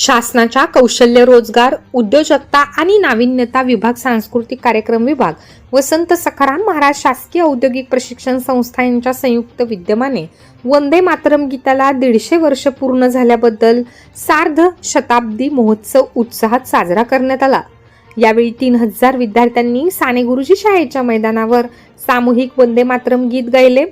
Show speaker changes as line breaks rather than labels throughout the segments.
शासनाच्या कौशल्य रोजगार उद्योजकता आणि नाविन्यता विभाग सांस्कृतिक कार्यक्रम विभाग वसंत सखाराम महाराज शासकीय औद्योगिक प्रशिक्षण संस्था यांच्या संयुक्त विद्यमाने वंदे मातरम गीताला दीडशे वर्ष पूर्ण झाल्याबद्दल सार्ध शताब्दी महोत्सव उत्साहात साजरा करण्यात आला. यावेळी तीन हजार विद्यार्थ्यांनी साने गुरुजी शाळेच्या मैदानावर सामूहिक वंदे मातरम गीत गायले.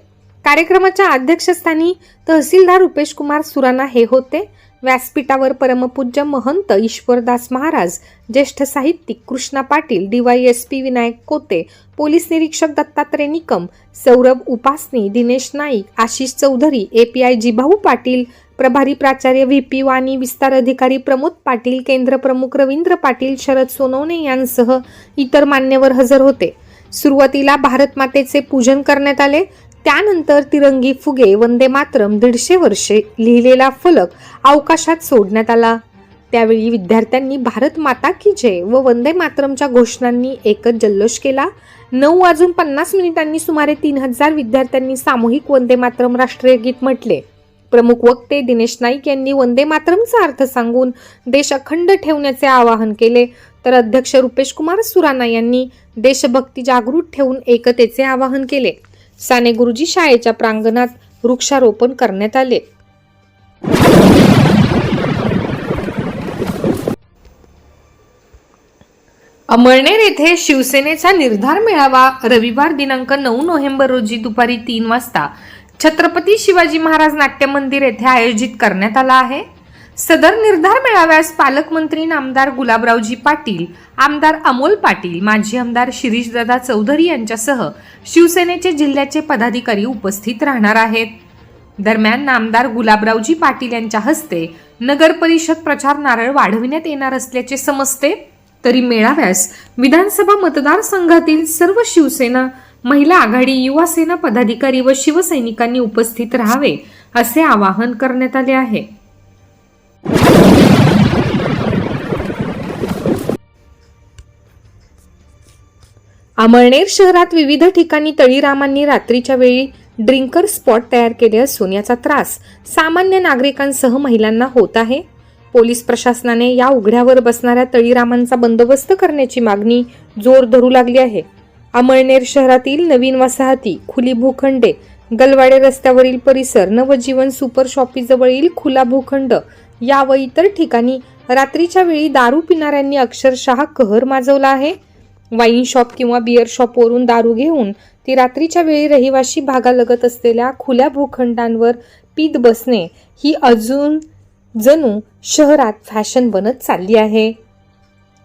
कार्यक्रमाच्या अध्यक्षस्थानी तहसीलदार रुपेश कुमार सुराणा हे होते. व्यासपीठावर परमपूज्य महंत ईश्वरदास महाराज ज्येष्ठ साहित्यिक कृष्णा पाटील डीवायएसपी विनायक कोते पोलीस निरीक्षक दत्तात्रय निकम सौरभ उपासनी दिनेश नाईक आशिष चौधरी एपीआय जिभाऊ पाटील प्रभारी प्राचार्य व्ही पी वाणी विस्तार अधिकारी प्रमोद पाटील केंद्र प्रमुख रवींद्र पाटील शरद सोनवणे यांसह इतर मान्यवर हजर होते. सुरुवातीला भारत मातेचे पूजन करण्यात आले. त्यानंतर तिरंगी फुगे वंदे मातरम दीडशे वर्षे लिहिलेला फलक अवकाशात सोडण्यात आला. त्यावेळी विद्यार्थ्यांनी भारत माता की जय व वंदे मातरमच्या घोषणांनी एकच जल्लोष केला. नऊ वाजून पन्नास मिनिटांनी सुमारे तीन हजार विद्यार्थ्यांनी सामूहिक वंदे मातरम राष्ट्रीय गीत म्हटले. प्रमुख वक्ते दिनेश नाईक यांनी वंदे मातरमचा अर्थ सांगून देश अखंड ठेवण्याचे आवाहन केले. तर अध्यक्ष रुपेश कुमार सुराना यांनी देशभक्ती जागृत ठेवून एकतेचे आवाहन केले. साने गुरुजी शाळेच्या प्रांगणात वृक्षारोपण करण्यात आले. अमळनेर येथे शिवसेनेचा निर्धार मेळावा रविवार दिनांक नऊ नोव्हेंबर रोजी दुपारी तीन वाजता छत्रपती शिवाजी महाराज नाट्य मंदिर येथे आयोजित करण्यात आला आहे. सदर निर्धार मेळाव्यास पालकमंत्री नामदार गुलाबरावजी पाटील आमदार अमोल पाटील माजी आमदार शिरीषदादा चौधरी यांच्यासह शिवसेनेचे जिल्ह्याचे पदाधिकारी उपस्थित राहणार आहेत. दरम्यान नामदार गुलाबरावजी पाटील यांच्या हस्ते नगर परिषद प्रचार नारळ वाढविण्यात येणार असल्याचे समजते तरी मेळाव्यास विधानसभा मतदारसंघातील सर्व शिवसेना महिला आघाडी युवा सेना पदाधिकारी व शिवसैनिकांनी उपस्थित राहावे असे आवाहन करण्यात आले आहे. अमळनेर शहरात विविध ठिकाणी तळीरामांनी रात्रीच्या वेळी ड्रिंकर स्पॉट तयार केले असून याचा त्रास सामान्य नागरिकांसह महिलांना होत आहे. पोलीस प्रशासनाने या उघड्यावर बसणाऱ्या तळीरामांचा बंदोबस्त करण्याची मागणी जोर धरू लागली आहे. अमळनेर शहरातील नवीन वसाहती खुली भूखंडे गलवाडे रस्त्यावरील परिसर नवजीवन सुपर शॉपीजवळील खुला भूखंड या व इतर ठिकाणी रात्रीच्या वेळी दारू पिणाऱ्यांनी अक्षरशः कहर माजवला आहे. वाईन शॉप किंवा बिअर शॉपवरून दारू घेऊन ती रात्रीच्या वेळी रहिवाशी भागालगत असलेल्या खुल्या भूखंडांवर पीत बसणे ही अजून जणू शहरात फॅशन बनत चालली आहे.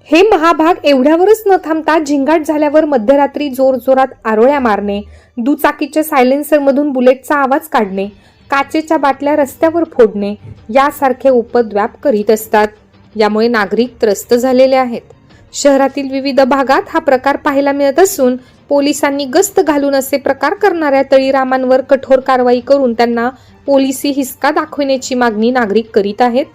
हे महाभाग एवढ्यावरच न थांबता झिंगाट झाल्यावर मध्यरात्री जोरजोरात आरोळ्या मारणे दुचाकीच्या सायलेन्सरमधून बुलेटचा आवाज काढणे काचेच्या बाटल्या रस्त्यावर फोडणे यासारखे उपद्व्याप करीत असतात. यामुळे नागरिक त्रस्त झालेले आहेत. शहरातील विविध भागात हा प्रकार पाहायला मिळत असून पोलिसांनी गस्त घालून असे प्रकार करणाऱ्या तळीरामांवर कठोर कारवाई करून त्यांना पोलिसी हिसका दाखविण्याची मागणी नागरिक करीत आहेत.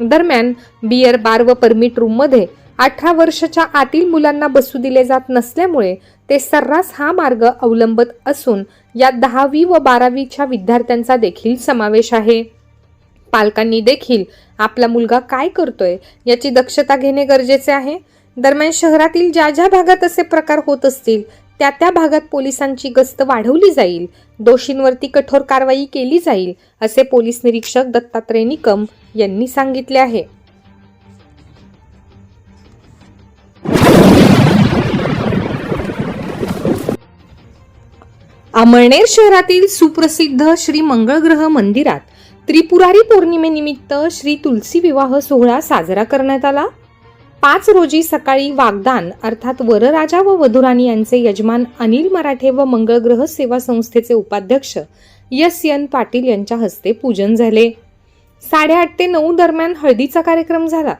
दरम्यान बियर बार व परमिट रूममध्ये अठरा वर्षाच्या आतील मुलांना बसू दिले जात नसल्यामुळे ते सर्रास हा मार्ग अवलंबत असून यात दहावी व बारावीच्या विद्यार्थ्यांचा देखील समावेश आहे. पालकांनी देखील आपला मुलगा काय करतोय याची दक्षता घेणे गरजेचे आहे. दरम्यान शहरातील ज्या ज्या भागात असे प्रकार होत असतील त्या त्या भागात पोलिसांची गस्त वाढवली जाईल दोषींवरती कठोर कारवाई केली जाईल असे पोलीस निरीक्षक दत्तात्रय निकम यांनी सांगितले आहे. अमळनेर शहरातील सुप्रसिद्ध श्री मंगळग्रह मंदिरात त्रिपुरारी पौर्णिमेनिमित्त श्री तुलसी विवाह सोहळा साजरा करण्यात आला. पाच रोजी सकाळी वागदान अर्थात वरराजा व वधुराणी यांचे यजमान अनिल मराठे व मंगळग्रह सेवा संस्थेचे उपाध्यक्ष यस एन पाटील यांच्या हस्ते पूजन झाले. साडेआठ ते नऊ दरम्यान हळदीचा कार्यक्रम झाला.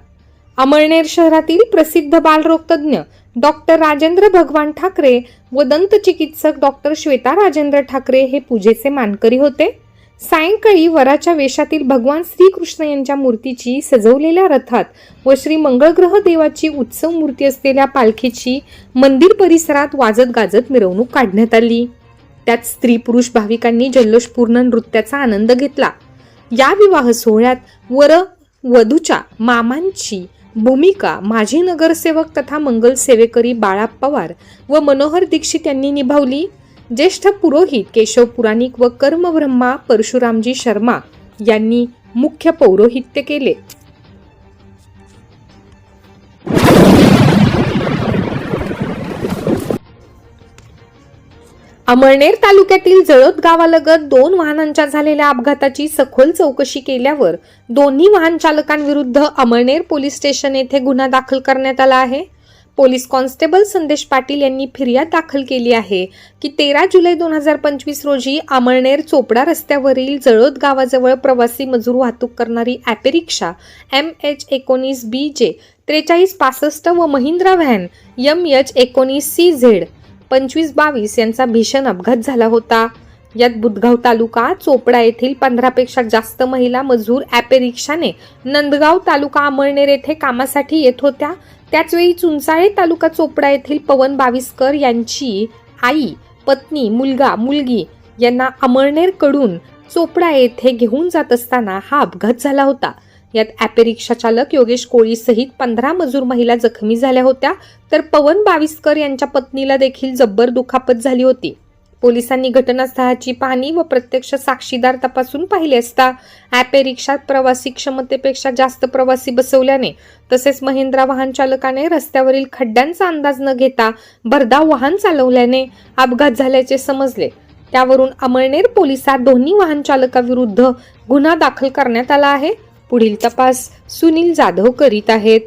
अमळनेर शहरातील प्रसिद्ध बालरोगतज्ञ डॉक्टर राजेंद्र भगवान ठाकरे व दंत चिकित्सक डॉक्टर श्वेता राजेंद्र ठाकरे हे पूजेचे मानकरी होते. सायंकाळी वराच्या वेशातील भगवान श्रीकृष्ण यांच्या मूर्तीची सजवलेल्या रथात व श्री मंगळग्रह देवाची उत्सव मूर्ती असलेल्या पालखीची मंदिर परिसरात वाजत गाजत मिरवणूक काढण्यात आली. त्यात स्त्री पुरुष भाविकांनी जल्लोषपूर्ण नृत्याचा आनंद घेतला. या विवाह सोहळ्यात वर वधूच्या मामांची भूमिका माजी नगरसेवक तथा मंगल सेवेकरी बाळा पवार व मनोहर दीक्षित यांनी निभावली. ज्येष्ठ पुरोहित केशव पुराणिक व कर्मब्रह्मा परशुरामजी शर्मा यांनी मुख्य पौरोहित्य केले. अमळनेर तालुक्यातील जळोद गावालगत दोन वाहनांच्या झालेल्या अपघाताची सखोल चौकशी केल्यावर दोन्ही वाहन चालकांविरुद्ध अमळनेर पोलीस स्टेशन येथे गुन्हा दाखल करण्यात आला आहे. पोलीस कॉन्स्टेबल संदेश पाटील यांनी फिर्याद दाखल केली आहे की तेरा जुलै दोन हजार पंचवीस रोजी अमळनेर चोपडा रस्त्यावरील जळोद गावाजवळ प्रवासी मजूर वाहतूक करणारी ॲपे रिक्षा एम एच एकोणीस बी जे त्रेचाळीस पासष्ट व महिंद्रा व्हॅन यम एच एकोणीस सी झेड पंचवीस बावीस यांचा भीषण अपघात झाला होता. यात बुधगाव तालुका चोपडा येथील पंधरापेक्षा जास्त महिला मजूर ॲपे रिक्षाने नंदगाव तालुका अमळनेर येथे कामासाठी येत होत्या. त्याचवेळी चुंचाळे तालुका चोपडा येथील पवन बाविस्कर यांची आई पत्नी मुलगा मुलगी यांना अमळनेरकडून चोपडा येथे घेऊन जात असताना हा अपघात झाला होता. यात ॲपे रिक्षा चालक योगेश कोळी सहित पंधरा मजूर महिला जखमी झाल्या होत्या. तर पवन बाविस्कर यांच्या पत्नीला देखील जब्बर दुखापत झाली होती. पोलिसांनी घटनास्थळाची पाहणी व प्रत्यक्ष साक्षीदार तपासून पाहिले असता ॲपे रिक्षात प्रवासी क्षमतेपेक्षा जास्त प्रवासी बसवल्याने तसेच महिंद्रा वाहन चालकाने रस्त्यावरील खड्ड्यांचा अंदाज न घेता भरधाव वाहन चालवल्याने अपघात झाल्याचे समजले. त्यावरून अमळनेर पोलिसात दोन्ही वाहन चालकाविरुद्ध गुन्हा दाखल करण्यात आला आहे. पुढील तपास सुनील जाधव करीत आहेत.